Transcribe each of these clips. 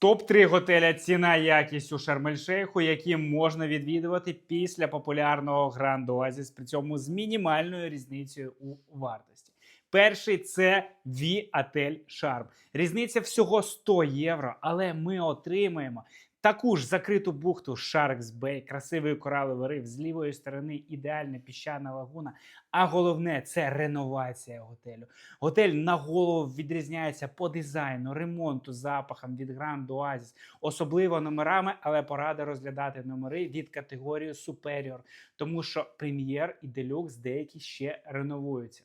Топ-3 готеля ціна якість у Шарм-ель-Шейху, які можна відвідувати після популярного Гранд Оазіс, при цьому з мінімальною різницею у вартості. Перший це V Отель Шарм. Різниця всього 100 євро, але ми отримаємо таку ж закриту бухту Sharks Bay, красивий кораловий риф, з лівої сторони ідеальна піщана лагуна. А головне це реновація готелю. Готель на голову відрізняється по дизайну, ремонту, запахам від Grand Oasis, особливо номерами, але порада розглядати номери від категорії Superior, тому що прем'єр і делюкс деякі ще реновуються.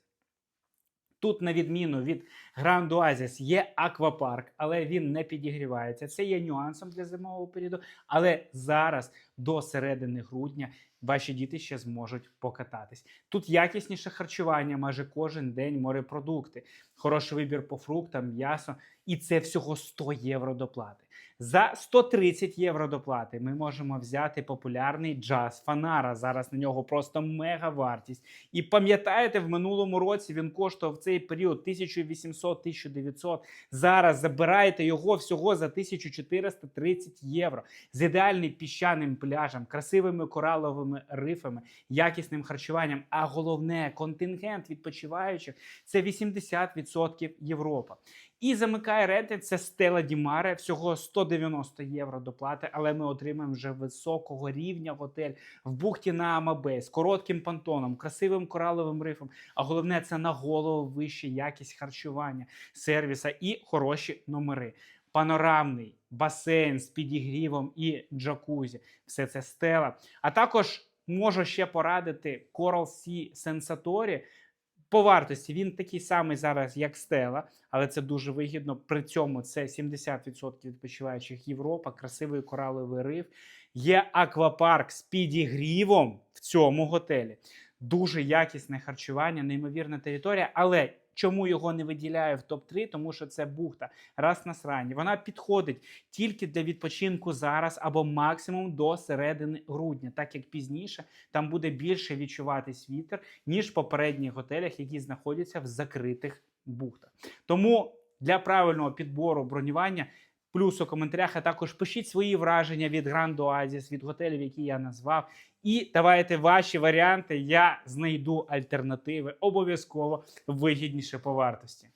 Тут, на відміну від Grand Oasis, є аквапарк, але він не підігрівається. Це є нюансом для зимового періоду. Але зараз до середини грудня ваші діти ще зможуть покататись. Тут якісніше харчування, майже кожен день морепродукти, хороший вибір по фруктам, м'ясо, і це всього 100 євро доплати. За 130 євро доплати ми можемо взяти популярний джаз Фанара. Зараз на нього просто мега вартість. І пам'ятаєте, в минулому році він коштував цей період 1800-1900. Зараз забираєте його всього за 1430 євро з ідеальним піщаним пляжем, красивими кораловими рифами, якісним харчуванням. А головне, контингент відпочиваючих це 80% Європа. І замикає рейтинг це Стела Дімаре, всього 190 євро доплати, але ми отримаємо вже високого рівня готель в бухті на Амабей з коротким понтоном, красивим кораловим рифом. А головне це на голову вища якість харчування, сервіса і хороші номери. Панорамний басейн з підігрівом і джакузі. Все це стела. А також можу ще порадити Coral Sea Sensatori. По вартості він такий самий зараз, як Стела, але це дуже вигідно. При цьому це 70% відпочиваючих Європа, красивий кораловий риф. Є аквапарк з підігрівом в цьому готелі. Дуже якісне харчування, неймовірна територія. Але чому його не виділяє в топ-3? Тому що це бухта раз на срані. Вона підходить тільки для відпочинку зараз або максимум до середини грудня, так як пізніше там буде більше відчуватись вітер, ніж в попередніх готелях, які знаходяться в закритих бухтах. Тому для правильного підбору бронювання. Плюс у коментарях, а також пишіть свої враження від Grand Oasis, від готелів, які я назвав. І давайте ваші варіанти. Я знайду альтернативи обов'язково вигідніше по вартості.